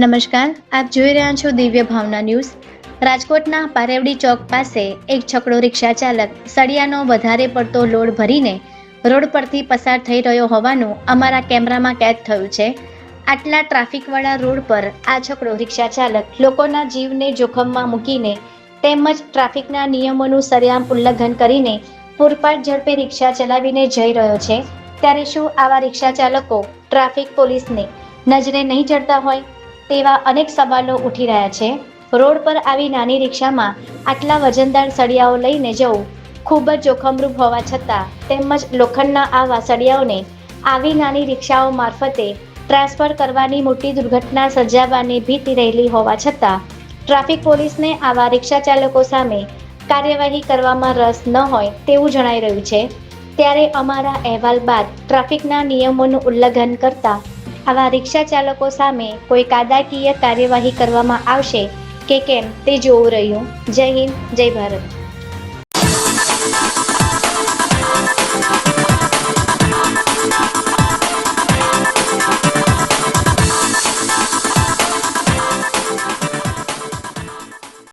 નમસ્કાર, આપ જોઈ રહ્યા છો દિવ્ય ભાવના ન્યૂઝ. રાજકોટના પારેવડી ચોક પાસે એક છકડો રિક્ષા ચાલક સળિયાનો વધારે પડતો લોડ ભરીને રોડ પરથી પસાર થઈ રહ્યો હોવાનું અમારા કેમેરામાં કેદ થયું છે. આટલા ટ્રાફિકવાળા રોડ પર આ છકડો રિક્ષા ચાલક લોકોના જીવને જોખમમાં મૂકીને તેમજ ટ્રાફિકના નિયમોનું સરેઆમ ઉલ્લંઘન કરીને પૂરપાટ ઝડપે રિક્ષા ચલાવીને જઈ રહ્યો છે. ત્યારે શું આવા રિક્ષા ચાલકો ટ્રાફિક પોલીસને નજરે નહીં ચડતા હોય? તેવા અનેક સવાલો ઉઠી રહ્યા છે. રોડ પર આવી નાની રિક્ષામાં આટલા વજનદાર સળિયાઓ લઈને જવું ખૂબ જ જોખમરૂપ હોવા છતાં તેમજ લોખંડના આવા સળિયાઓને આવી નાની રિક્ષાઓ મારફતે ટ્રાન્સફર કરવાની મોટી દુર્ઘટના સર્જાવાની ભીતિ રહેલી હોવા છતાં ટ્રાફિક પોલીસને આવા રિક્ષા ચાલકો સામે કાર્યવાહી કરવામાં રસ ન હોય તેવું જણાઈ રહ્યું છે. ત્યારે અમારા અહેવાલ બાદ ટ્રાફિકના નિયમોનું ઉલ્લંઘન કરતા આવા રિક્ષા ચાલકો સામે કોઈ કાદાકીય કાર્યવાહી કરવામાં આવશે કે કેમ તે જોવું રહ્યું. જય હિન્દ, જય ભારત.